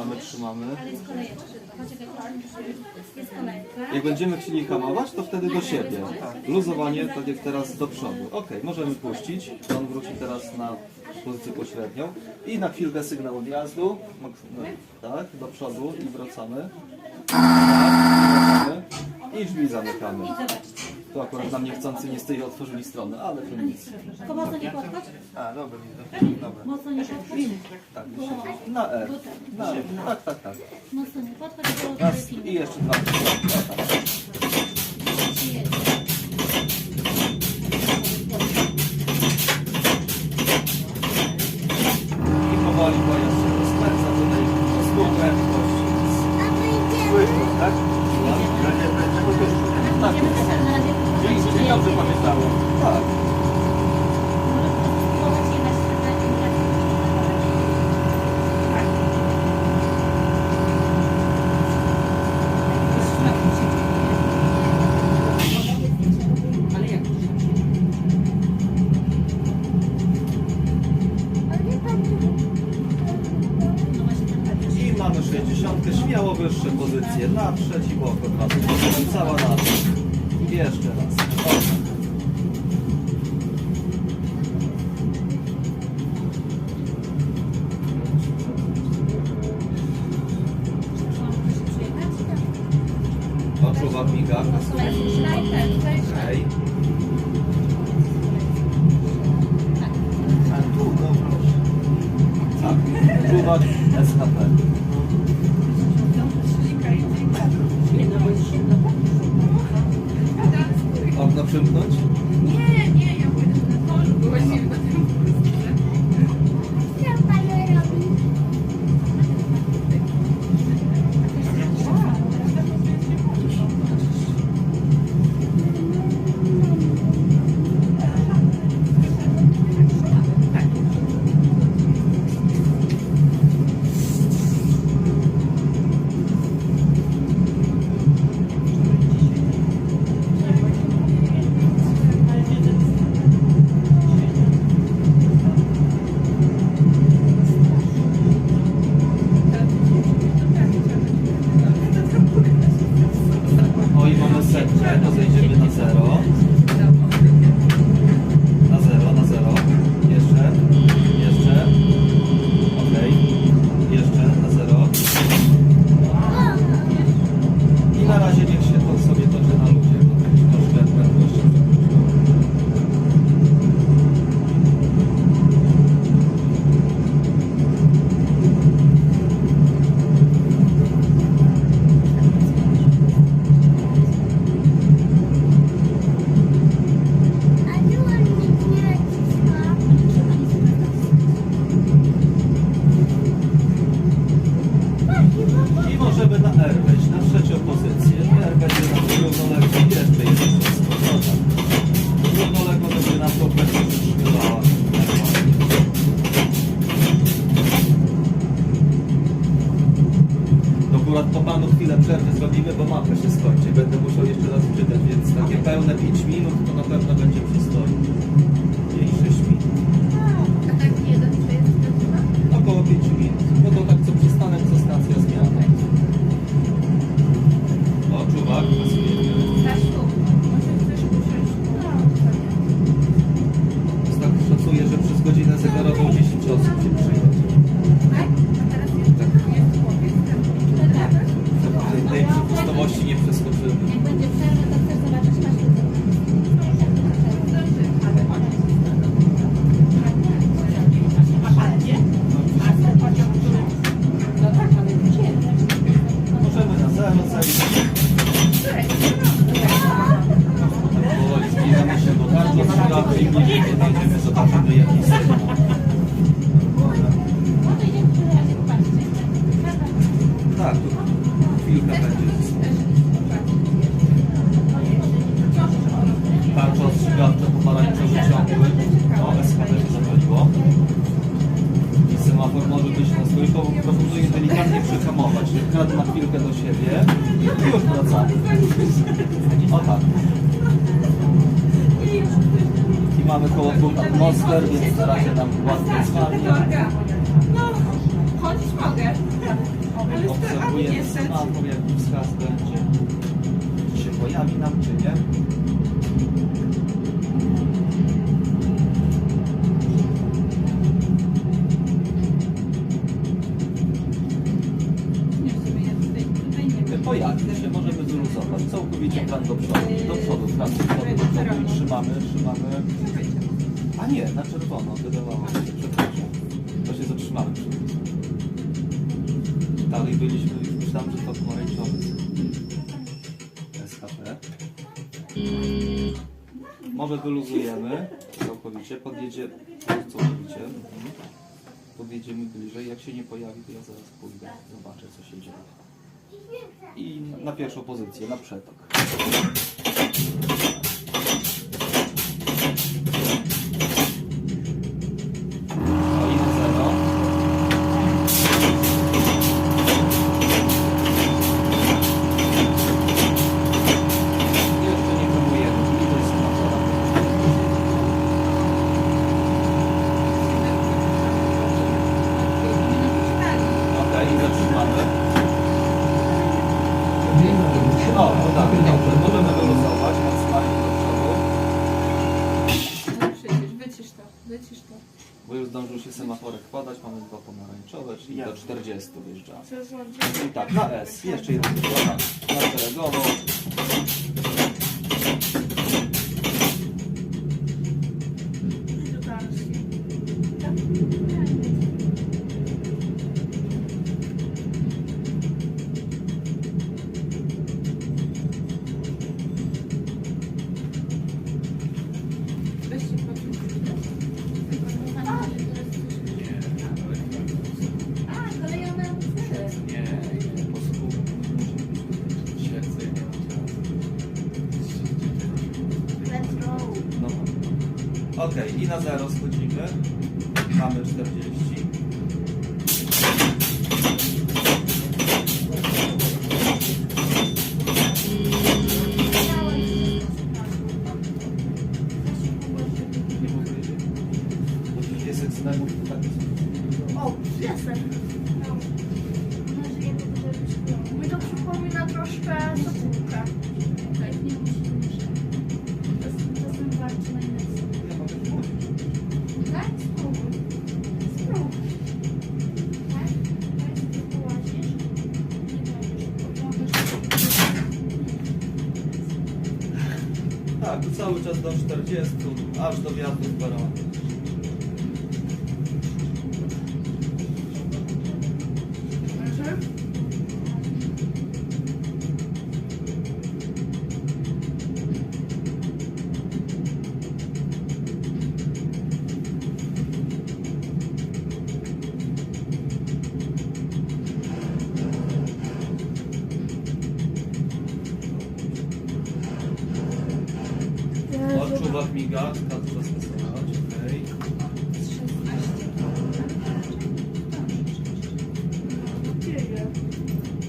Mamy, trzymamy. Ale jest kolejeczka. Poczekaj, jest kolejka. Jak będziemy chcieli hamować, to wtedy do siebie. Luzowanie, tak jak teraz, do przodu. Ok, możemy puścić. On wróci teraz na pozycję pośrednią. I na chwilkę sygnał odjazdu. Tak, do przodu i wracamy. Tak, wracamy. I drzwi zamykamy. Tu akurat nam niechcący nie z tej otworzyli strony, ale to nic. Tylko mocno nie podchodź. A, dobra, dobra. Mocno nie podchodź. Tak, na R. Na R. Tak, tak, tak. Mocno nie podchodź, bo Raz i jeszcze dwa. O, tak. 60, śmiało wyższe pozycje, na trzeci bok od razu, cała na jeszcze raz. O. Oczuwa miga. Okej. Tak, czuwać SHP. Minut to na pewno będzie przystojnie. I 6 minut. A tak jeden to jest godzina? Około 5 minut. No to tak co przystanek to stacja zmiana. O, czuwak, pasuje. Stasiu, może chcesz usiąść? No, Tak szacuję, że przez godzinę zegarową 10 osób się przyjedzie. Tak, tu chwilkę będzie. Tarcza ostrzegawcza pomarańczowy ciągły. O, SKD się zapaliło. I semafor może być na swój. Proponuję delikatnie przehamować. Kradł na chwilkę do siebie i już wracamy. O tak. I mamy koło dwóch atmosfer, więc na razie nam ładnie zwalnia. No, chodzić mogę. Obserwujemy niestety. semafor, jaki wskaz będzie. Czy się pojawi nam, czy nie. Pojawi się, możemy wyluzować. Całkowicie kran do przodu. Do przodu, kran do przodu, do przodu. I trzymamy, trzymamy. A nie, na czerwono, wydawało mi się, przepraszam. To się zatrzymamy. Dalej byliśmy, myślałem, że to pomarańczowy. SKP. Może wyluzujemy całkowicie, podjedzie całkowicie. Mhm. Podjedziemy bliżej, jak się nie pojawi, to ja zaraz pójdę, zobaczę co się dzieje. I na pierwszą pozycję, na przetok. Zdążył się semaforek podać. Mamy dwa pomarańczowe, czyli do 40 wjeżdżamy. I tak, na S. Jeszcze jeden na, na szeregowo. Na zero schodzimy. Mamy 40. Nie powiedzieć. Bo piesek z nemu tak O, jestem. Mi to przypomina troszkę sopółkę. Tak, nie musisz. Czasem walczy na inne Ja mogę powiedzieć. Tak? Spróbuj. Spróbuj. Tak? Tak? Ty połazisz? Nie Tak, cały czas do 40, aż do wiatru w baronie. Odczuwak miga, każdy zastosować, okej.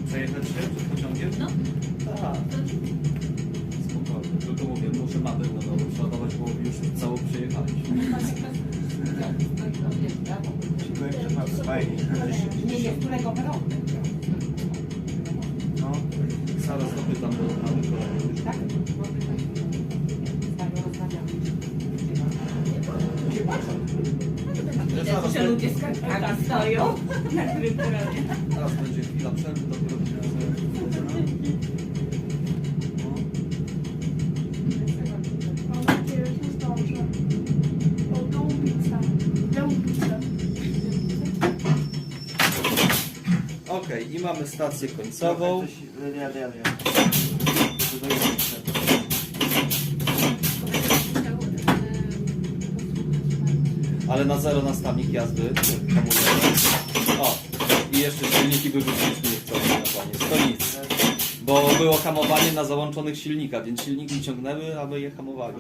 Przejechać się przed pociągiem? No. Tak. Spokojnie, tylko mówię, muszę mapę na nowo przeładować, bo już całą przejechaliśmy. Nie, nie, którego roku. No, zaraz dopytam do mamy kolejny. Tak? Że ludzie z kartkami stoją na którym zaraz będzie chwila przerwy, dopiero. Okej, i mamy stację końcową. Ale na zero nastawnik jazdy. O, i jeszcze silniki wyrzuciliśmy wczoraj na koniec. To nic. Bo było hamowanie na załączonych silnikach, więc silniki ciągnęły, a my je hamowaliśmy.